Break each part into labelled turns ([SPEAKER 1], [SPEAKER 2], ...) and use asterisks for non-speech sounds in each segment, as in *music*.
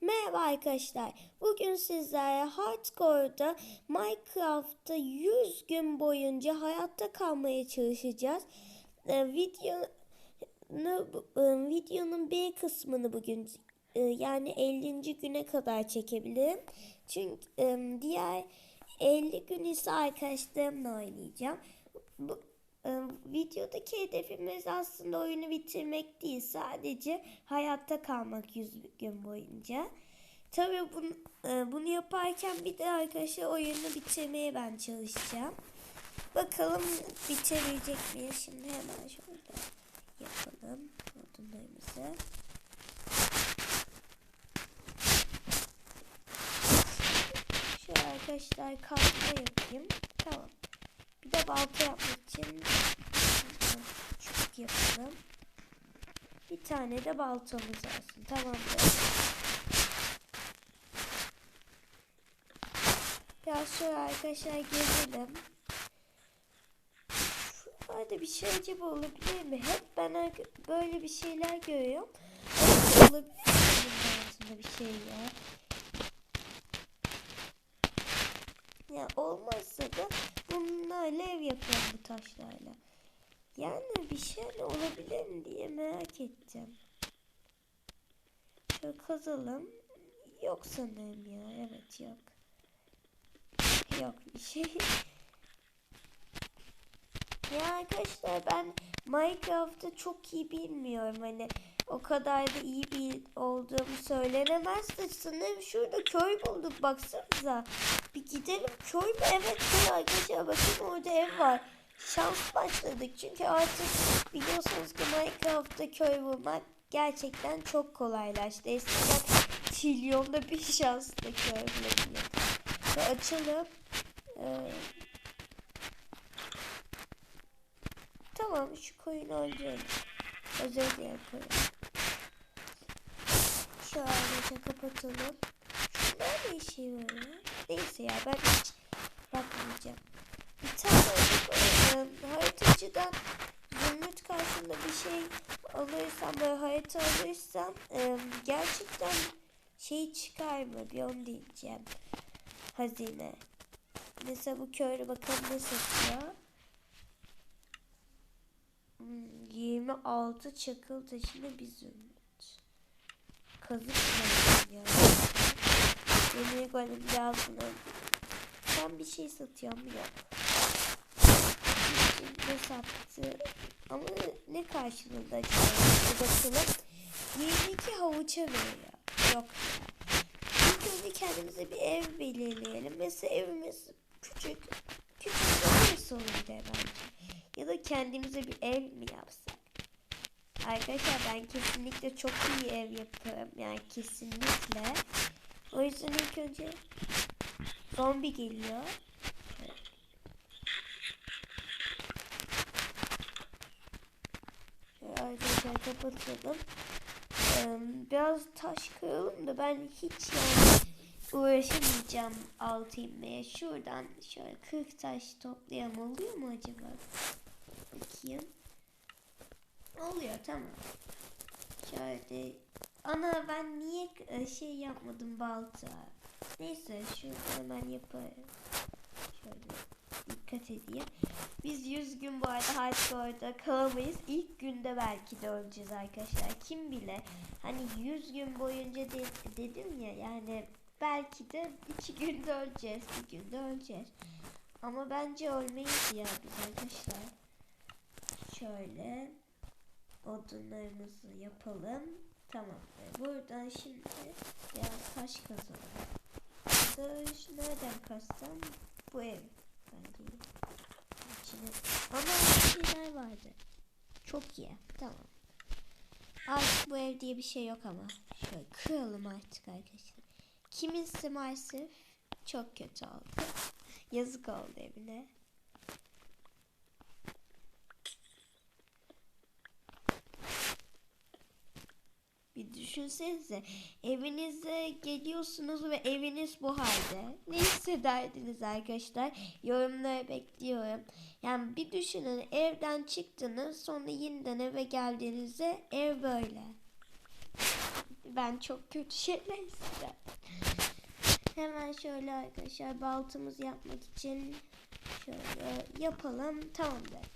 [SPEAKER 1] Merhaba arkadaşlar. Bugün sizlere Hardcore'da Minecraft'ta 100 gün boyunca hayatta kalmaya çalışacağız. Ee, video e, videonun bir kısmını bugün e, yani 50. güne kadar çekebilirim. Çünkü diğer 50 gün ise arkadaşlarımla oynayacağım. Bu, videodaki hedefimiz aslında oyunu bitirmek değil sadece hayatta kalmak 100 gün boyunca. Tabii bunu, e, bunu yaparken bir de arkadaşlar oyunu bitirmeye ben çalışacağım. Bakalım bitirebilecek miyiz? Şimdi hemen şurada yapalım odunlarımızı. Şöyle arkadaşlar kalkma yapayım. Tamam. Bir de balta yapmak için çubuk yapalım. Bir tane de baltamız olsun. Tamamdır. Biraz şöyle arkadaşlar gezelim. Şurada bir şey acaba olabilir mi? Hep ben böyle bir şeyler görüyorum. Olabilir mi? Bir şey ya. Ya olmazsa da bunlarla ev yapıyorum bu taşlarla. Yani bir şey olabilir mi diye merak ettim. Şöyle kazalım. Yok sanırım ya. Evet yok. Yok bir şey. *laughs* Ya arkadaşlar ben Minecraft'ı çok iyi bilmiyorum. Hani o kadar da iyi bir olduğumu söylenemez de sanırım şurada köy bulduk baksanıza. Bir gidelim köy mü? Evet köy arkadaşlar bakın orada ev var. Şans başladık çünkü artık biliyorsunuz ki Minecraft'ta köy bulmak gerçekten çok kolaylaştı. Eskiden trilyonda bir şansla köy bulabiliyorduk. Açalım. Ee, tamam şu koyunu öldürelim. Özel diğer koyun. Ayrıca kapatalım. Şunlar ne işe yarıyor? Neyse ya ben hiç yapmayacağım. Bir tane e, haritacıdan zümrüt karşısında bir şey alırsam böyle harita alırsam gerçekten şey çıkar mı bir onu diyeceğim. Hazine. Mesela bu köylü bakalım ne satıyor. Hmm, 26 çakıl taşına bir zümrüt. Kazık ya. Demir golem lazım. Ben bir şey satıyorum yok. Ne sattı? Ama ne karşılığında acaba? Bakalım. 22 havuça veriyor. Yok ya. İlk önce kendimize bir ev belirleyelim. Mesela evimiz küçük. Küçük bir olurdu bence. Ya da kendimize bir ev mi yapsak? Arkadaşlar ben kesinlikle çok iyi ev yaparım. Yani kesinlikle. O yüzden ilk önce zombi geliyor. Arkadaşlar kapatalım. Biraz taş kıralım da ben hiç yani uğraşamayacağım altı inmeye. Şuradan şöyle 40 taş toplayalım oluyor mu acaba? Bakayım. Oluyor tamam. Şöyle ana ben niye e, şey yapmadım balta? Neyse şunu hemen yaparım. Şöyle dikkat edeyim. Biz 100 gün bu arada hardcore'da kalamayız. İlk günde belki de öleceğiz arkadaşlar. Kim bile. Hani 100 gün boyunca de, dedim ya yani belki de 2 günde öleceğiz. Bir günde öleceğiz. Ama bence ölmeyiz ya biz arkadaşlar. Şöyle odunlarımızı yapalım. Tamam. Buradan şimdi biraz taş kazalım. Dış nereden kazsam bu ev bence içine. Ama şeyler vardı. Çok iyi. Tamam. Artık bu ev diye bir şey yok ama. Şöyle kıralım artık arkadaşlar. Kiminse maalesef çok kötü oldu. *laughs* Yazık oldu evine. Bir düşünsenize evinize geliyorsunuz ve eviniz bu halde. Ne hissederdiniz arkadaşlar? Yorumları bekliyorum. Yani bir düşünün evden çıktınız sonra yeniden eve geldiğinizde ev böyle. Ben çok kötü şeyler istedim. Hemen şöyle arkadaşlar baltımızı yapmak için şöyle yapalım. Tamamdır.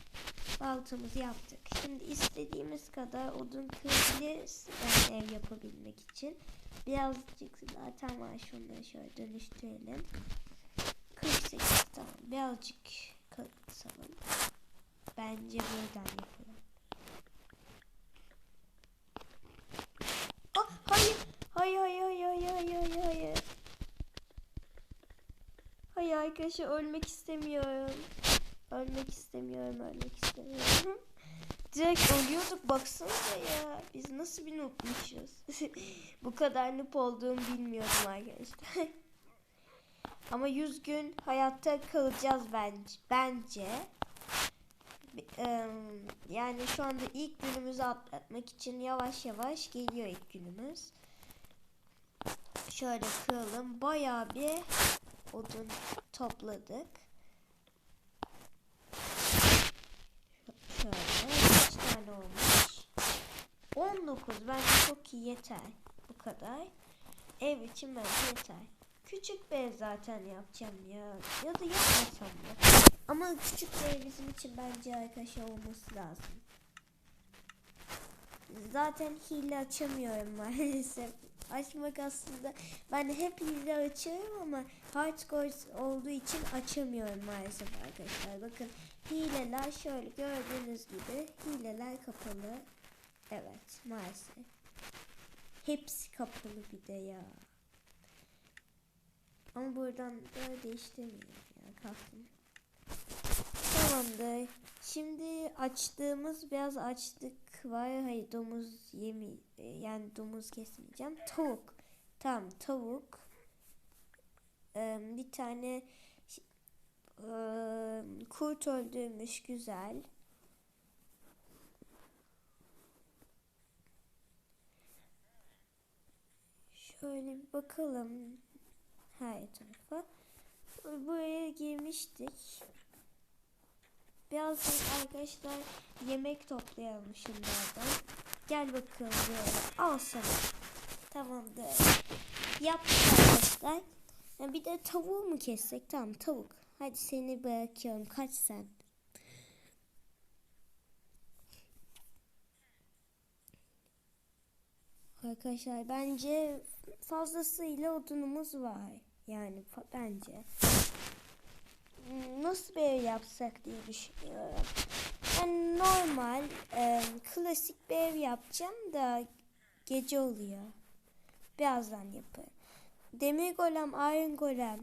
[SPEAKER 1] Baltımızı yaptık. Şimdi istediğimiz kadar odun kırabiliriz yani ev yapabilmek için. Birazcık zaten var şunları şöyle dönüştürelim. 48 tamam. Birazcık kısalım. Bence buradan yapalım. Hayır. Hayır hayır hayır hayır hayır hayır. Hayır arkadaşlar ölmek istemiyorum. Ölmek istemiyorum ölmek istemiyorum. Direkt ölüyorduk baksanıza ya. Biz nasıl bir noobmuşuz. *laughs* Bu kadar noob olduğumu bilmiyordum arkadaşlar. *laughs* Ama 100 gün hayatta kalacağız bence. Bence. Yani şu anda ilk günümüzü atlatmak için yavaş yavaş geliyor ilk günümüz. Şöyle kıralım. Bayağı bir odun topladık. Şöyle? 19 bence çok iyi yeter. Bu kadar. Ev için bence yeter. Küçük bir ev zaten yapacağım ya. Ya da yapmasam da. Ama küçük bir ev bizim için bence arkadaşlar olması lazım. Zaten hile açamıyorum *laughs* maalesef. Açmak aslında ben hep hile açıyorum ama hardcore olduğu için açamıyorum maalesef arkadaşlar. Bakın hileler şöyle gördüğünüz gibi hileler kapalı. Evet maalesef. Hepsi kapalı bir de ya. Ama buradan da değiştirmiyorum ya kalktım. Tamamdır. Şimdi açtığımız biraz açtık var. Hayır domuz yemi yani domuz kesmeyeceğim. Tavuk. Tamam tavuk. Ee, bir tane e, kurt öldürmüş güzel. Şöyle bir bakalım her tarafa. Buraya girmiştik. Birazdan arkadaşlar yemek toplayalım şunlardan. Gel bakalım böyle. Al sana. Tamamdır. Yaptık arkadaşlar. Yani bir de tavuğu mu kessek? Tamam tavuk. Hadi seni bırakıyorum. Kaç sen. Arkadaşlar bence fazlasıyla odunumuz var. Yani bence. Nasıl bir ev yapsak diye düşünüyorum. Yani normal, e, klasik bir ev yapacağım da gece oluyor. Birazdan yapı. Demir golem, iron golem.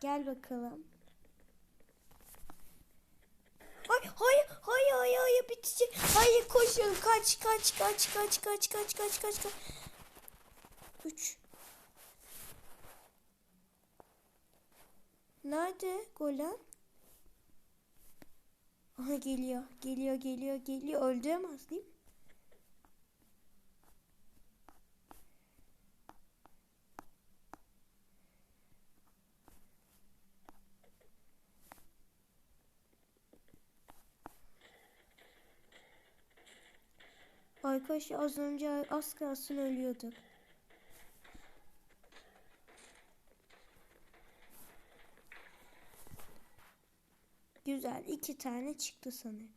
[SPEAKER 1] Gel bakalım. Hayır, hayır, hayır, hayır, hayır, bitecek. Hayır, koşun, kaç, kaç, kaç, kaç, kaç, kaç, kaç, kaç, kaç. Üç. Nerede golem? Aha geliyor, geliyor, geliyor, geliyor. Öldüremez değil mi? Arkadaşlar az önce az kalsın ölüyordu. Güzel iki tane çıktı sanırım.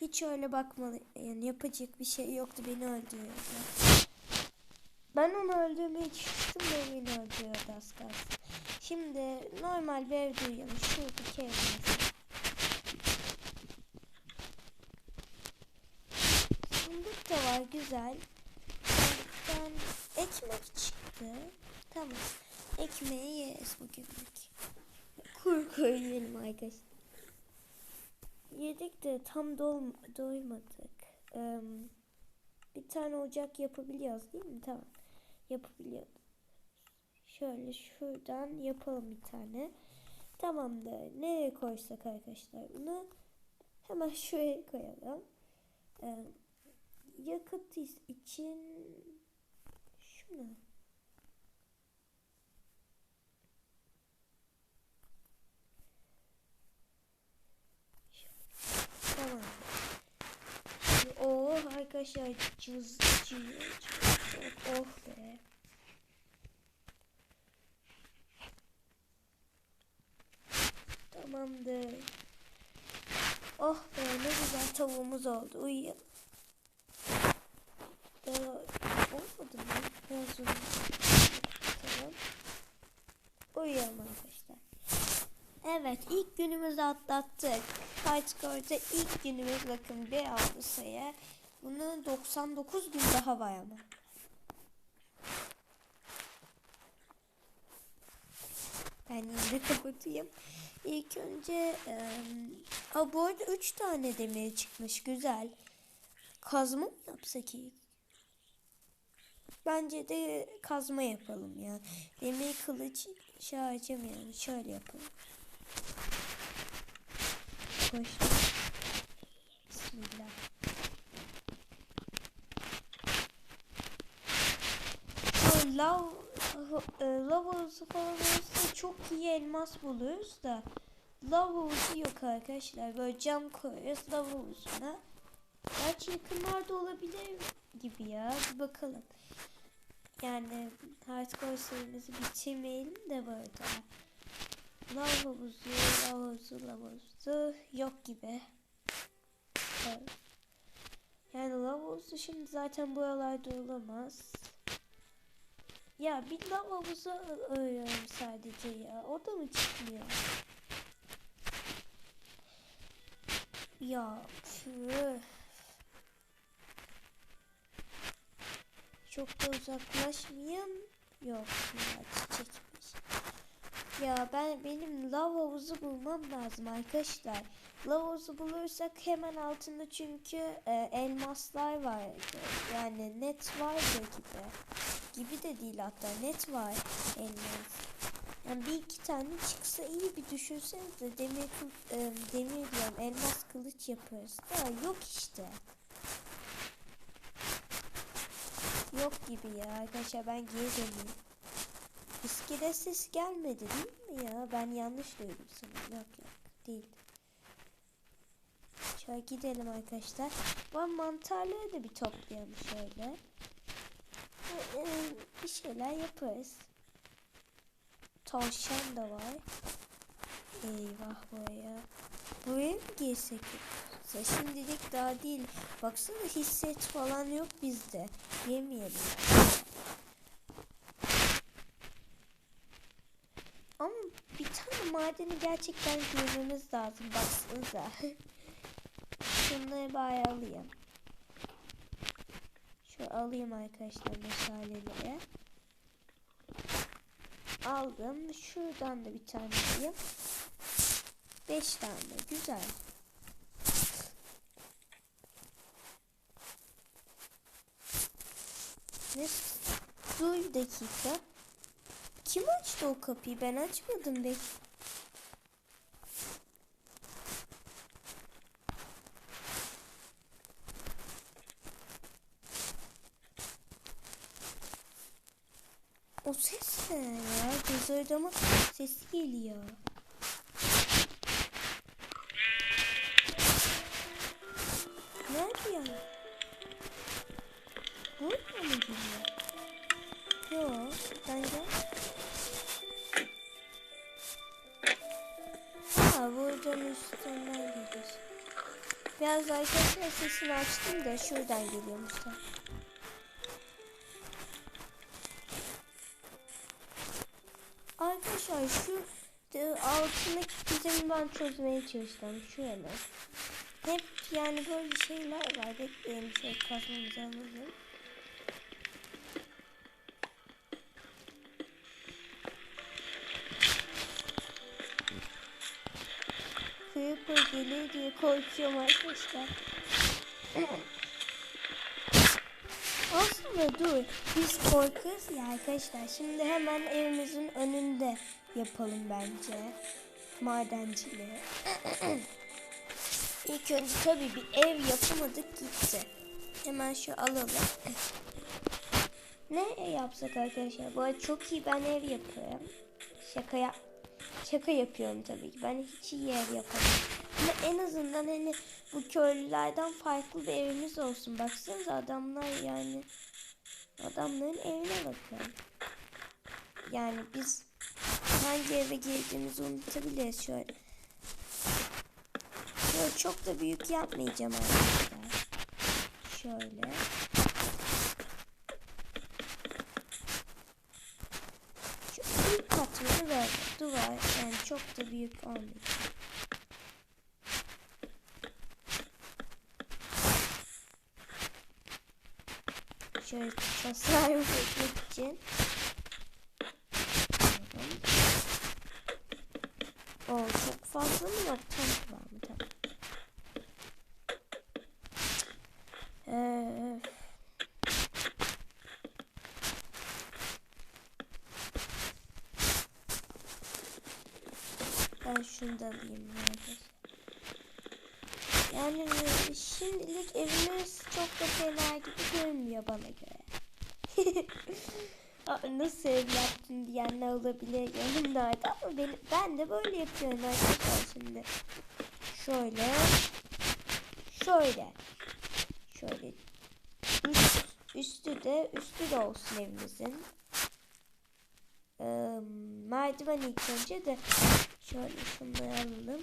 [SPEAKER 1] Hiç öyle bakmalı yani yapacak bir şey yoktu beni öldürüyordu. Ben onu öldürmeye çıktım da beni öldürüyordu az kalsın. Şimdi normal bir ev duyuyorum. Şuradaki evimiz. Sandık da var güzel. Sandıktan ekmek çıktı. Tamam. Ekmeği yeriz bugünlük. Kur kur yiyelim arkadaşlar. Yedik de tam dol doymadık. Ee, bir tane ocak yapabiliyoruz değil mi? Tamam. Yapabiliyoruz. Şöyle şuradan yapalım bir tane. Tamamdır. Nereye koysak arkadaşlar bunu? Hemen şuraya koyalım. Ee, yakıt için şuna. Tamam. O arkadaşlar cız cız cız. Oh be. Tamamdır. Oh be ne güzel tavuğumuz oldu. Uyuyalım. Daha mı? Biraz. Tamam. Uyuyalım arkadaşlar. Evet ilk günümüzü atlattık. Hardcore'da ilk günümüz bakın bir aldı sayı. Bunun 99 gün daha var ama. Ben yine kapatayım. İlk önce e, bu arada 3 tane demir çıkmış güzel. Kazma mı yapsak ilk? Bence de kazma yapalım ya. Demir kılıç şey harcamayalım. Şöyle yapalım. Koştum. Bismillah. Lav e, lav falan olursa çok iyi elmas buluruz da lav havuzu yok arkadaşlar. Böyle cam koyuyoruz lav havuzuna. Gerçi yakınlarda olabilir gibi ya. Bir bakalım. Yani hardcore serimizi bitirmeyelim de burada. Lav havuzu, lav havuzu, lav havuzu yok gibi. Yani lav havuzu şimdi zaten buralarda olamaz. Ya bir lav havuzu arıyorum sadece ya. O da mı çıkmıyor? Ya püh. Çok da uzaklaşmayayım. Yok ya çiçekmiş. Ya ben benim lav havuzu bulmam lazım arkadaşlar. Lav havuzu bulursak hemen altında çünkü e, elmaslar vardı. Yani net vardı gibi. Gibi de değil hatta net var elmas. Yani bir iki tane çıksa iyi bir düşünsenize demir, e, demir diyorum elmas kılıç yaparız. Da yok işte. Yok gibi ya arkadaşlar ben geri döneyim. İskele ses gelmedi değil mi ya? Ben yanlış duydum sanırım. Yok yok değil. Şöyle gidelim arkadaşlar. Bu mantarları da bir toplayalım şöyle. Ve, e, bir şeyler yaparız. Tavşan da var. Eyvah buraya. Buraya mı girsek? Yoksa? Şimdilik daha değil. Baksana hisset falan yok bizde. Yemeyelim. Ama bir tane madeni gerçekten görmemiz lazım. Baksanıza. *laughs* Şunları bari alayım. Şu alayım arkadaşlar meşaleleri. Aldım. Şuradan da bir tane alayım. Beş tane. Güzel. Dur bir dakika. Kim açtı o kapıyı? Ben açmadım be. O ses ne ya? Göz ödeme sesi geliyor. Açtım da şuradan geliyormuş da. Arkadaşlar şu e, altındaki düzeni ben çözmeye çalıştım. Yana. Hep yani böyle şeyler var. Bekleyin şöyle kafamızı alalım. Creeper gelir diye korkuyorum arkadaşlar. Aslında dur. Biz korkarız ya arkadaşlar. Şimdi hemen evimizin önünde yapalım bence. Madenciliği. *clears throat* İlk önce tabii bir ev yapamadık gitti. Hemen şu alalım. Ne yapsak arkadaşlar? Bu arada çok iyi ben ev yapıyorum. Şaka yap Şaka yapıyorum tabii ki. Ben hiç iyi ev yapamam. Ama en azından hani bu köylülerden farklı bir evimiz olsun. Baksanıza adamlar yani adamların evine bakın. Yani biz hangi eve girdiğimizi unutabiliriz şöyle. Şöyle çok da büyük yapmayacağım arkadaşlar. Şöyle. Şu ilk katmanı böyle duvar yani çok da büyük olmayacak. Şöyle tasarruf etmek için. O çok fazla mı var? Tam var mı? Tamam. Ben şunu da alayım. Yani şimdilik evimiz çok da fena gibi görünmüyor bana göre. *laughs* Nasıl ev yaptın diyenler olabilir yanımdaydı ama ben, ben de böyle yapıyorum arkadaşlar şimdi. Şöyle. Şöyle. Şöyle. Üst, üstü de üstü de olsun evimizin. Ee, merdiven ilk önce de şöyle şunları alalım.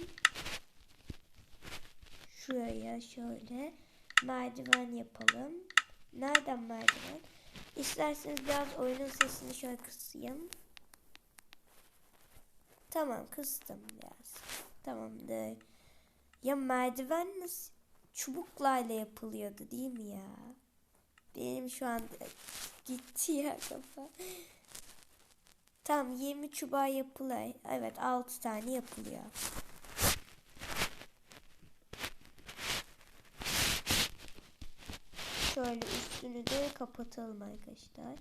[SPEAKER 1] Şuraya şöyle merdiven yapalım. Nereden merdiven? İsterseniz biraz oyunun sesini şöyle kısayım. Tamam kıstım biraz. Tamamdır. Ya merdiven nasıl çubuklarla yapılıyordu değil mi ya? Benim şu anda gitti ya kafa. Tamam 20 çubuğa yapılıyor. Evet 6 tane yapılıyor. Şöyle üstünü de kapatalım arkadaşlar.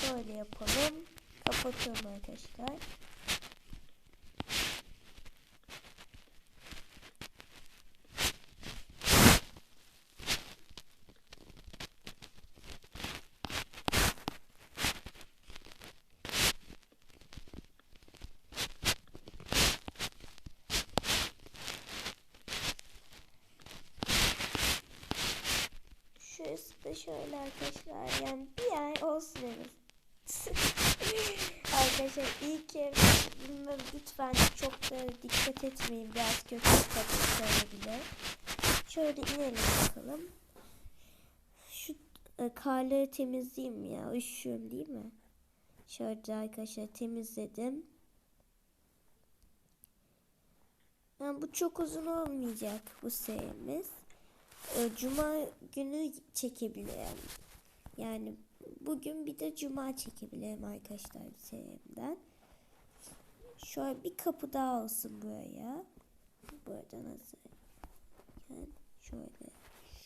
[SPEAKER 1] Şöyle yapalım. Kapatıyorum arkadaşlar. Şurası da şöyle arkadaşlar. Yani bir ay olsun evet. *laughs* arkadaşlar ilk ev bunları lütfen çok da dikkat etmeyin. Biraz kötü bile. Şöyle inelim bakalım. Şu e, karları temizleyeyim ya. Üşüyorum değil mi? Şöyle arkadaşlar temizledim. Yani bu çok uzun olmayacak bu serimiz. E, Cuma günü çekebilirim. Yani bugün bir de cuma çekebilirim arkadaşlar serimden. Şöyle bir kapı daha olsun buraya. Burada nasıl? Yani şöyle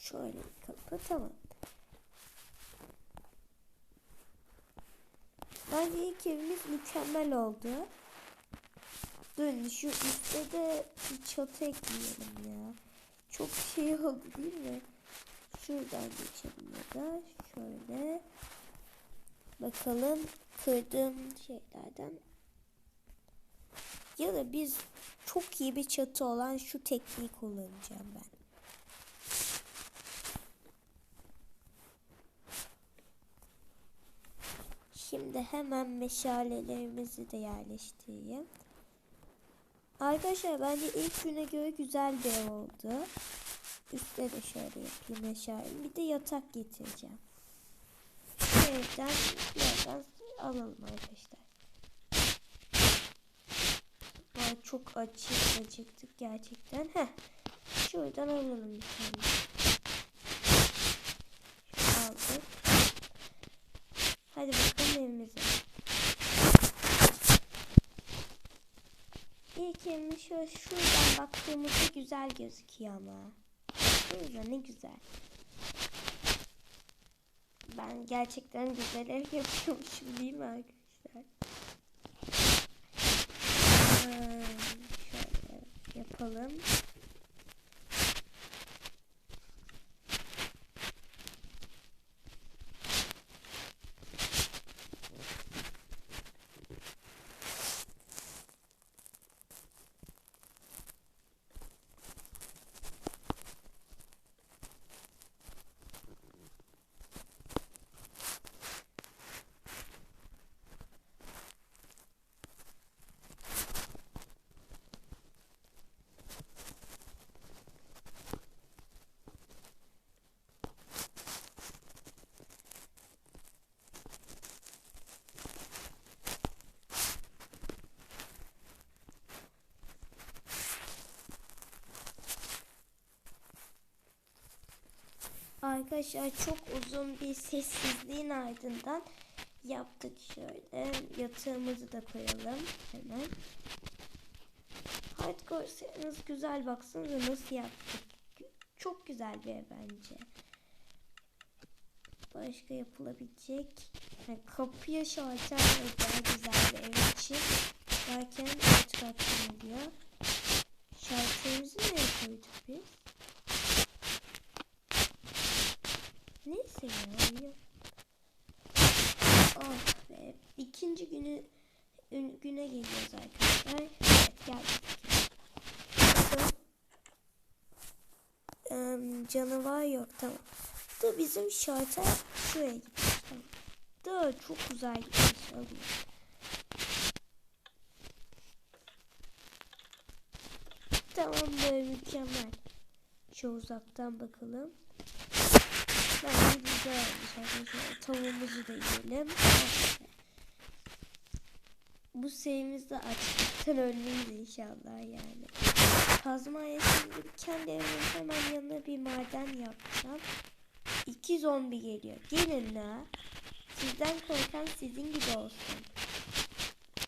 [SPEAKER 1] şöyle bir kapı tamam. Bence ilk evimiz mükemmel oldu. Dur şu üstte de bir çatı ekleyelim ya. Çok şey oldu değil mi? Şuradan geçelim ya da şöyle. Bakalım kırdığım şeylerden. Ya da biz çok iyi bir çatı olan şu tekniği kullanacağım ben. Şimdi hemen meşalelerimizi de yerleştireyim. Arkadaşlar bence ilk güne göre güzel bir ev oldu. Üstte de şöyle yapayım meşale. Bir de yatak getireceğim. Evden birazdan alalım arkadaşlar. Aa, çok acı acıktık gerçekten. Heh. Şuradan alalım bir tane. Aldık. Hadi bakalım evimiz şöyle şuradan baktığımızda güzel gözüküyor ama. Şurada ne güzel. Ben gerçekten güzel ev yapıyormuşum değil mi arkadaşlar? Ee, şöyle yapalım. Arkadaşlar çok uzun bir sessizliğin ardından yaptık şöyle. Yatağımızı da koyalım hemen. Hardcore seriniz güzel baksanıza nasıl yaptık. Çok güzel bir ev bence. Başka yapılabilecek yani kapıya şalter daha güzel bir ev için derken oluyor. Şalterimizi nereye koyduk biz? Neyse ya. ya. Oh be. İkinci günü ün- güne geliyoruz arkadaşlar. Evet geldik. Em, canavar yok tamam. Da bizim şalter şuraya gitmiş. Tamam. Da çok güzel gitmiş alıyor. Tamam böyle mükemmel. Şu uzaktan bakalım. Bence güzel olmuş arkadaşlar. Tavuğumuzu da yiyelim. Bu serimizde açlıktan ölmeyiz inşallah yani. Kazma şimdi kendi evimin hemen yanına bir maden yapacağım. İki zombi geliyor. Gelin la. Sizden korkan sizin gibi olsun.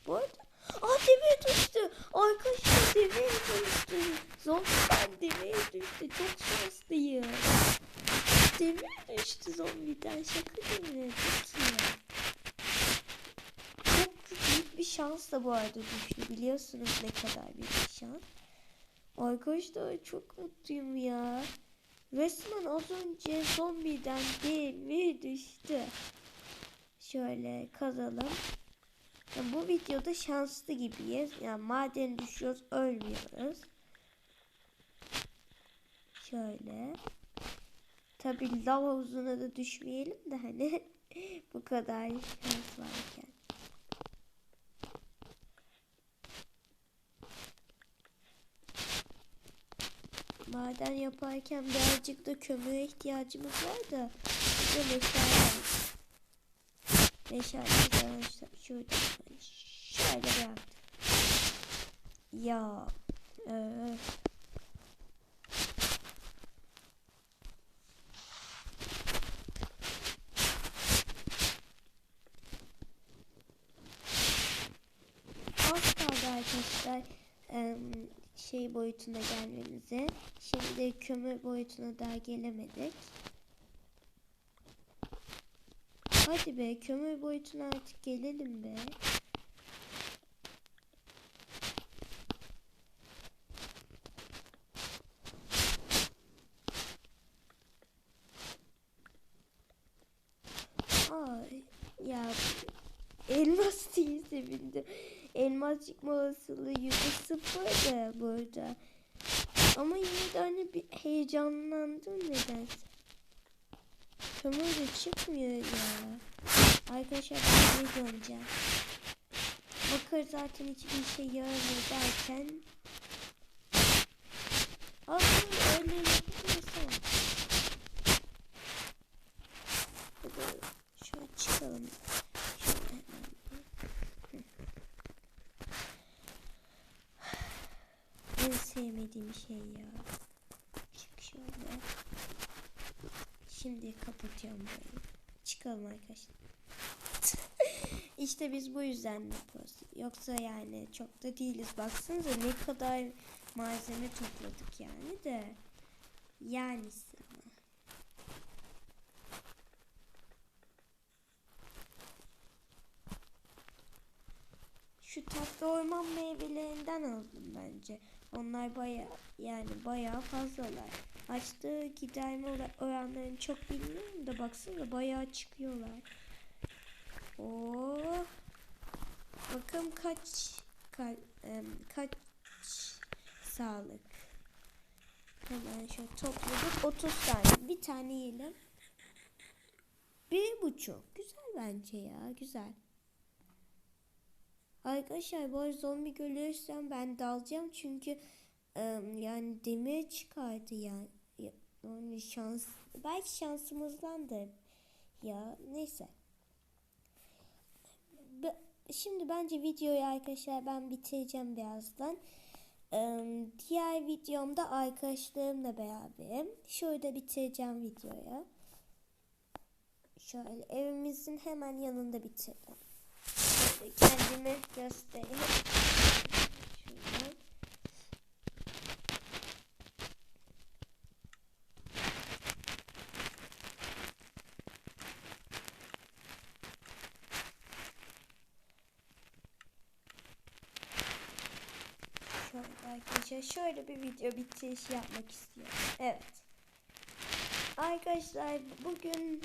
[SPEAKER 1] Bu arada... Aa demeye düştü. Arkadaşlar demeye düştü. Zombiden demeye düştü. Çok şanslıyım. Demeye düştü zombiden. Şaka. Çok iyi. Çok büyük bir şansla bu arada düştü. Biliyorsunuz ne kadar büyük bir şans. Arkadaşlar çok mutluyum ya. Resmen az önce zombiden demir düştü. Şöyle kazalım. Ya bu videoda şanslı gibiyiz. Yani maden düşüyoruz ölmüyoruz. Şöyle. Tabi lav havuzuna da düşmeyelim de hani *laughs* bu kadar şans varken. Maden yaparken birazcık da kömüre ihtiyacımız var da bir de meşale Meşale arkadaşlar şurada şöyle. Ya öf. Az kaldı arkadaşlar em, şey boyutuna gelmemize. Şimdi kömür boyutuna daha gelemedik. Hadi be kömür boyutuna artık gelelim be. Ay ya elmas değil sevindim. Elmas çıkma olasılığı yüzde sıfır da burada. Ama yine de hani bir heyecanlandım nedense. Kömür de çıkmıyor ya. Arkadaşlar ben geri döneceğim. Bakır zaten hiçbir şey yaramıyor derken. Aslında öyle yapabilirsem. Hadi şöyle çıkalım. Şöyle hemen. En sevmediğim şey ya. Çık şöyle. Şimdi kapatıyorum böyle. Çıkalım arkadaşlar. *laughs* işte biz bu yüzden yapıyoruz. Yoksa yani çok da değiliz. Baksanıza ne kadar malzeme topladık yani de. Yani ama. Şu tatlı orman meyvelerinden aldım bence. Onlar baya yani bayağı fazlalar. Açtığı giderme ora- oranlarını çok bilmiyorum da baksana bayağı çıkıyorlar. Oo. Bakın kaç kaç, kaç sağlık. Hemen şöyle topladık 30 tane. Bir tane yiyelim. Bir buçuk. Güzel bence ya. Güzel. Arkadaşlar bu arada zombi görürsem ben dalacağım çünkü yani demir çıkardı yani. Ya- Yani şans belki şansımızdandır. Ya neyse. Şimdi bence videoyu arkadaşlar ben bitireceğim birazdan. Diğer videomda arkadaşlarımla beraberim. Şurada bitireceğim videoyu. Şöyle evimizin hemen yanında bitirdim. Şöyle kendimi göstereyim. Şuradan. Şöyle arkadaşlar şöyle bir video bitirişi yapmak istiyorum. Evet. Arkadaşlar bugün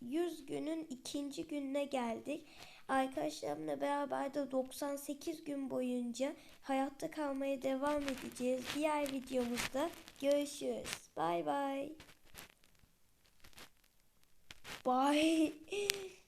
[SPEAKER 1] 100 günün ikinci gününe geldik. Arkadaşlarımla beraber de 98 gün boyunca hayatta kalmaya devam edeceğiz. Diğer videomuzda görüşürüz. Bay bay. Bye. *laughs*